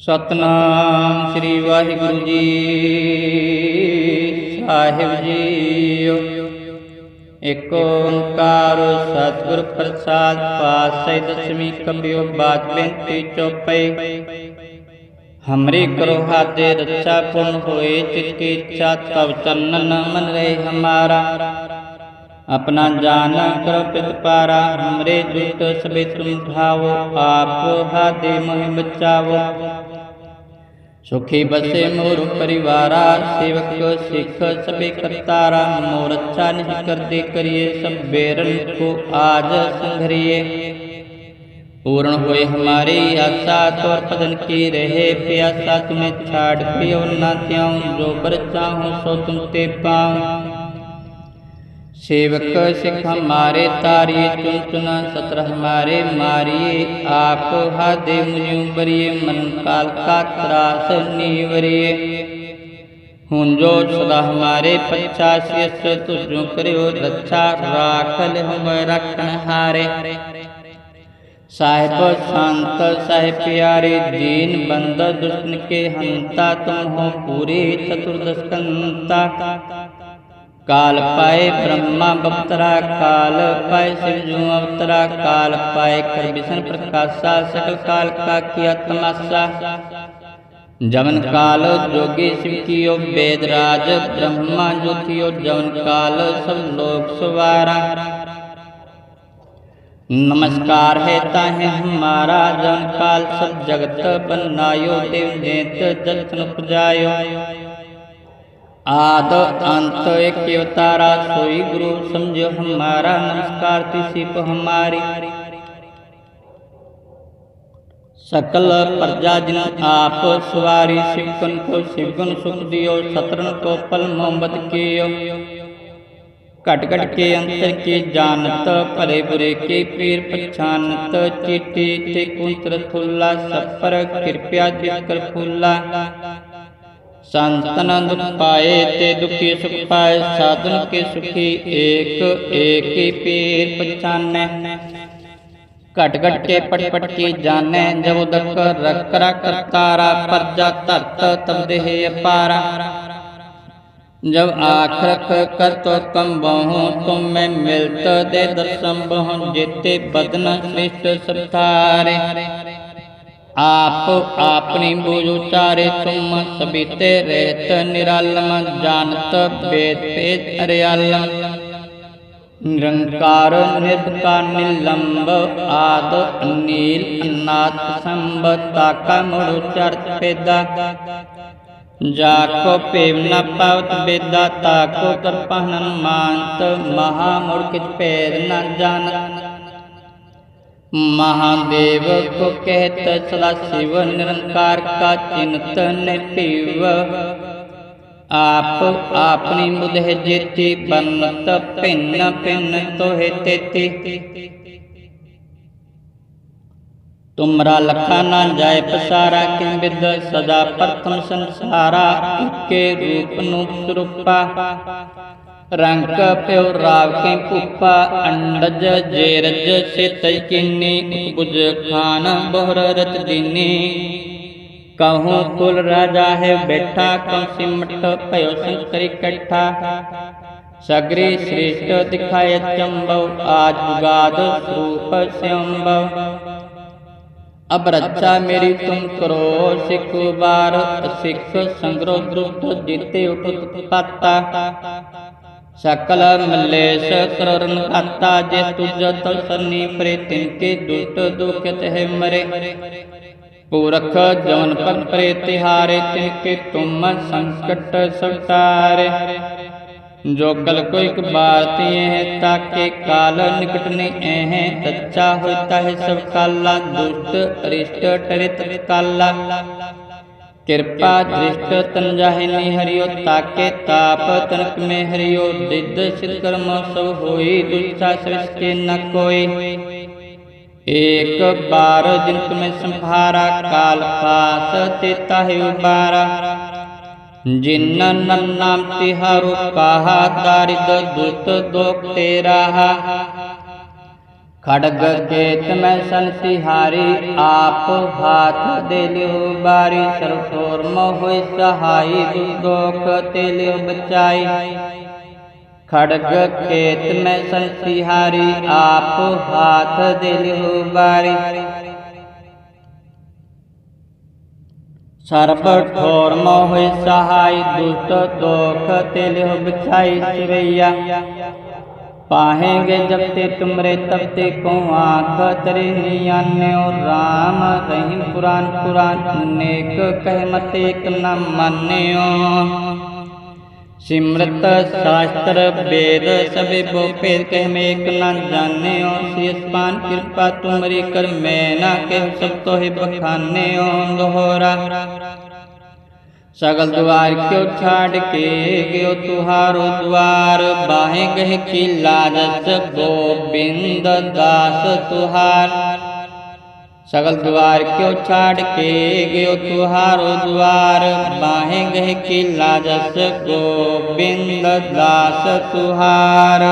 ਸਤਨਾਮ ਸ੍ਰੀ ਵਾਹਿਗੁਰੂ ਜੀ ਸਾਹਿਬ JIO. ਏਕ ਓੰਕਾਰ ਸਤਿਗੁਰ ਪ੍ਰਸਾਦ ਪਾਸੈ ਦਸਵੀਂ ਕਬਿਓ ਬਾਤ ਬੇਨਤੀ ਚੋਪੇ। ਹਮਰੇ ਕਰੋ ਹਾਦੇ ਰੱਛਾ ਪੁਨ ਹੋਏ ਚਿਤ ਕੀ ਇੱਛਾ, ਤਵ ਚੰਨ ਮਨ ਰਹੇ ਹਮਾਰਾ। अपना जान करो प्रतिपारा हमरे दुष्ट सबे तुम ढावो आप हाथे मोहि बचावो। सुखी बसे मोर परिवारा, सेवक सिख सबे करतारा, मोर अच्छा नहीं कर दे करिए सब बेरन को आज संघरिए। पूर्ण हुए हमारी आशा तो पदन की रहे, प्यासा तुम्हें छाड़ पियो, न त्याऊं, जो बर चाहूँ सो तुम ते पाऊँ। सेवक सिख हमारे तारिये चुन चुना, सत्र हमारे मारिये आप हादे मुझे बरिए मन काल का त्रास नीवरिए। हूँ जो सदा हमारे पचासी तुझो करो रक्षा, राखल हम रखन हारे। साहिब शांत, साहिब प्यारे, दीन बंद दुष्टन के हंता, तुम हो पूरे चतुर्दशकंता काल पाए ब्रह्मा बप्तरा काल पाए शिवजू अवतरा काल पाए कर विष्णु प्रकाशा सकल काल का किया तमाशा। जवन काल जोगी शिव कियो वेदराज ब्रह्मा जो थियो जवन काल, सब लोग सवारा। नमस्कार है ताहे हमारा जन काल, सब जगत बनायो, देव नेत जतन उपजायो। आद अंत एक अवतारा सोई गुरु समझो हमारा नमस्कार को हमारी। सकल प्रजा जिन आप सवारी, शिवगुन को शिवगुन सुख दियो, सतरन को पल मोहम्मद कियो। घट घट के अंतर के जानत भले बुरे के पीर पछानत चिट्ठी ते कुंत्र थुल्ला, सफ़र कृपया जिकर फूला संतन दुख पाए ते दुखी सुख पाए साधन के सुखी एक एक पीर पछाने घट घट के पट पट की जाने, जब दक रख रख तारा प्रजा धरत तब देह अपारा। जब आखरख कर तो कम बहु तुम में मिलत दे दर्शन बहु, जेते बदन श्रेष्ठ सतारे। आप अपनी बूझ उचारे तुम सबीते रहत निरालम, जानत वेद वेद निरंकार निर्विकार निलंब, आद नील अन्नाथ संब, ताका मुड़ चर्च पेदा। जाको पेव न पावत बेदा, ताको कर मानत, महामूर्ख पैर न जानत। महादेव को कहत सदा शिव निरंकार का चिंत निटिव आप अपनी मुदह जेती बनत भिन्न भिन्न तोहे तेती। तुमरा लखा ना जाय पसारा किम विद सदा प्रथम संसारा। के रूप नुप स्वरूपा रंग प्यो राव के पुपा अंडज जेरज से तयकिनी बुज खान बोहर रच दीनी। कहूँ कुल राजा है बैठा कम सिमट पयो शंकर इकट्ठा सगरी श्रेष्ठ दिखाए चंबव, आज जुगाद स्वरूप स्यंबव। अब रक्षा मेरी तुम करो सिख बार, सिख संग्रो द्रुत जीते उठुत पाता। सकल मल्लेश करन खाता जे तुझ तो सन्नी परे तिनके दुष्ट दुखत है मरे। पूरख जवन पग परे तिहारे तिनके तुम संकट सवतारे। जो कल को एक ये है, ताके काल निकट ने है सच्चा होता है सब काला, दुष्ट अरिष्ट टरे तत्काला कृपा दृष्ट तन जाहे नहीं हरियो, ताके ताप तनक में हरियो। दिद सिद्ध कर्म सब होई, दुष्टा के न कोई। एक बार जिन तुम्हें संभारा, काल पास तेता है उबारा। जिन नाम तिहारु कहा दारिद दुष्ट दोख तेरा। खड़ग केत में संसिहारी, आप हाथ देलियो बारी सरसोर मोह सहाई दुदोख तेलियो बचाई। खड़ग केत में संसिहारी, आप हाथ देलियो बारी। सर्व ठोर मोह सहाय दुष्ट दोख तेलियो बचाई शिवैया पाहेंगे जब ते तुमरे तब ते को आँख तरे नियान्यो राम। रहीम पुराण पुराण नेक कह मत एक न मान्यो। सिमृत शास्त्र वेद सभी बोपेद कह में एक न जान्यो। शेषपान कृपा तुमरी कर मैं न कह सब तो ही बखान्यो। दोहरा सगल द्वार क्यों छाड़ के गयो तुहारो द्वार बाहे गह की लाजस गोविंद दास तुहार सगल द्वार क्यों छाड़ के गयो तुहारो द्वार बाहे गह की लाजस गोविंद दास तुहार